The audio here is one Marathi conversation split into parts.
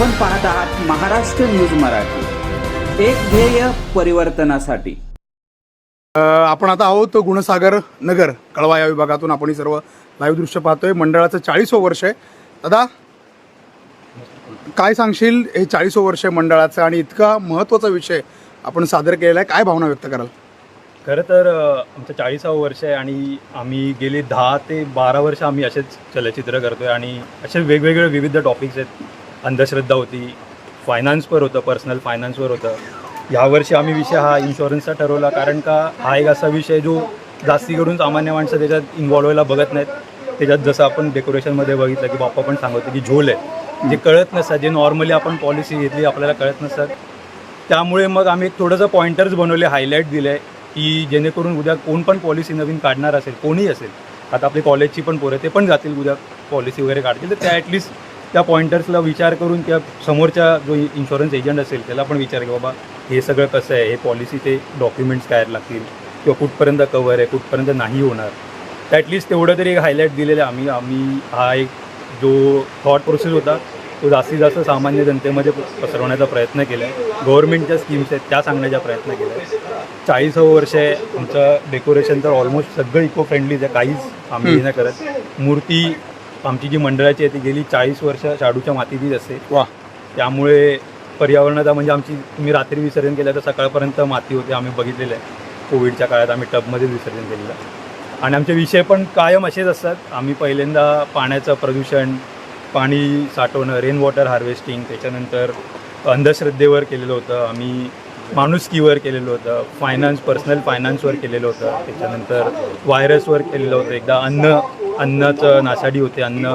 आपण पाहत आहात महाराष्ट्र न्यूज मराठी. एक ध्येय परिवर्तनासाठी. आपण आता आहोत गुणसागर नगर कळवा या विभागातून आपण सर्व लाईव्ह दृश्य पाहतोय. मंडळाचं चाळीसवं वर्ष आहे. दादा काय सांगशील हे चाळीसवं वर्ष आहे मंडळाचं आणि इतका महत्त्वाचा विषय आपण सादर केलेला आहे. काय भावना व्यक्त कराल? खरं तर आमचं चाळीसावं वर्ष आहे आणि आम्ही गेली दहा ते बारा वर्ष आम्ही असेच चलचित्र करतो आहे आणि असे वेगवेगळे विविध टॉपिक्स आहेत. अंधश्रद्धा होती फायनान्सवर होतं पर्सनल फायनान्सवर होतं. यावर्षी आम्ही विषय हा इन्शुरन्सचा ठरवला कारण का हा एक असा विषय जो जास्ती करून सामान्य माणसं त्याच्यात इन्व्हॉल्व व्हायला बघत नाहीत. त्याच्यात जसं आपण डेकोरेशनमध्ये बघितलं की बाप्पा पण सांगतो की झोल आहे. जे कळत नसतात जे नॉर्मली आपण पॉलिसी घेतली आपल्याला कळत नसतात त्यामुळे मग आम्ही एक थोडंसं पॉईंटर्स बनवले हायलाईट दिले की जेणेकरून उद्या कोण पण पॉलिसी नवीन काढणार असेल कोणीही असेल आता आपली कॉलेजची पण पोरं ते पण जातील उद्या पॉलिसी वगैरे काढतील तर त्या ॲटलिस्ट त्या पॉइंटर्सला विचार करून किंवा समोरच्या जो इन्शुरन्स एजंट असेल त्याला पण विचार की बाबा हे सगळं कसं आहे? हे पॉलिसीचे डॉक्युमेंट्स काय लागतील? किंवा कुठपर्यंत कवर आहे? कुठपर्यंत नाही होणार? तर ॲटलिस्ट तेवढं तरी एक हायलाईट दिलेलं आम्ही आम्ही हा एक जो थॉट प्रोसेस होता तो जास्तीत जास्त सामान्य जनतेमध्ये पसरवण्याचा प्रयत्न केला आहे. गव्हर्नमेंटच्या स्कीम्स आहेत त्या सांगण्याचा प्रयत्न केला आहे. चाळीसावं वर्ष आहे. आमचं डेकोरेशन तर ऑलमोस्ट सगळं इको फ्रेंडलीच आहे. काहीच आम्ही हे नाही करत. मूर्ती आमची जी मंडळाची आहे ती गेली चाळीस वर्ष शाडूच्या मातीतच असते. वा. त्यामुळे पर्यावरणाचा म्हणजे आमची तुम्ही रात्री विसर्जन केलं तर सकाळपर्यंत माती होते आम्ही बघितलेलं आहे. कोविडच्या काळात आम्ही टबमध्ये विसर्जन केलेलं. आणि आमचे विषय पण कायम असेच असतात. आम्ही पहिल्यांदा पाण्याचं प्रदूषण पाणी साठवणं रेन वॉटर हार्वेस्टिंग त्याच्यानंतर अंधश्रद्धेवर केलेलं होतं. आम्ही माणुसकीवर केलेलं होतं. फायनान्स पर्सनल फायनान्सवर केलेलं होतं. त्याच्यानंतर व्हायरसवर केलेलं होतं. एकदा अन्न अन्नाचं नासाडी होते अन्न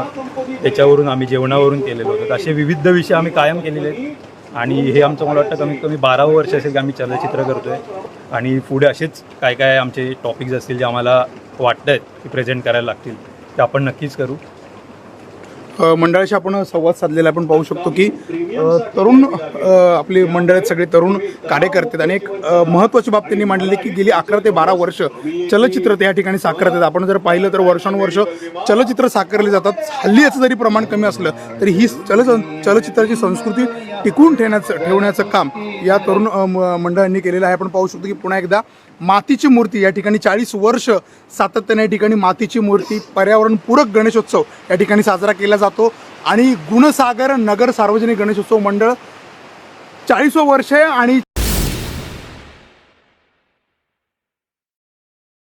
त्याच्यावरून आम्ही जेवणावरून केलेलं होतं. असे विविध विषय आम्ही कायम केलेले आहेत. आणि हे आमचं मला वाटतं कमीत कमी बारावं वर्ष असेल की आम्ही चलचित्र करतो आहे आणि पुढे असेच काय काय आमचे टॉपिक्स असतील जे आम्हाला वाटत आहेत की प्रेझेंट करायला लागतील ते आपण नक्कीच करू. मंडळाशी आपण संवाद साधलेला आपण पाहू शकतो की तरुण आपले आपली मंडळात सगळे तरुण कार्यकर्ते आणि एक अ, महत्त्वाची बाब त्यांनी मांडलेली की गेली अकरा ते बारा वर्ष चलचित्र त्या ठिकाणी साकारत आहेत. आपण जर पाहिलं तर वर्षानुवर्ष चलचित्र साकारले जातात. हल्ली याचं जरी प्रमाण कमी असलं तरी ही चल चलचित्राची संस्कृती टिकवून ठेवण्याचं ठेवण्याचं काम या तरुण म- मंडळांनी केलेलं आहे. आपण पाहू शकतो की पुन्हा एकदा मातीची मूर्ती या ठिकाणी चाळीस वर्ष सातत्याने या ठिकाणी मातीची मूर्ती पर्यावरणपूरक गणेशोत्सव या ठिकाणी साजरा केला जातो. आणि गुणसागर नगर सार्वजनिक गणेशोत्सव मंडळ चाळीसो वर्ष आहे आणि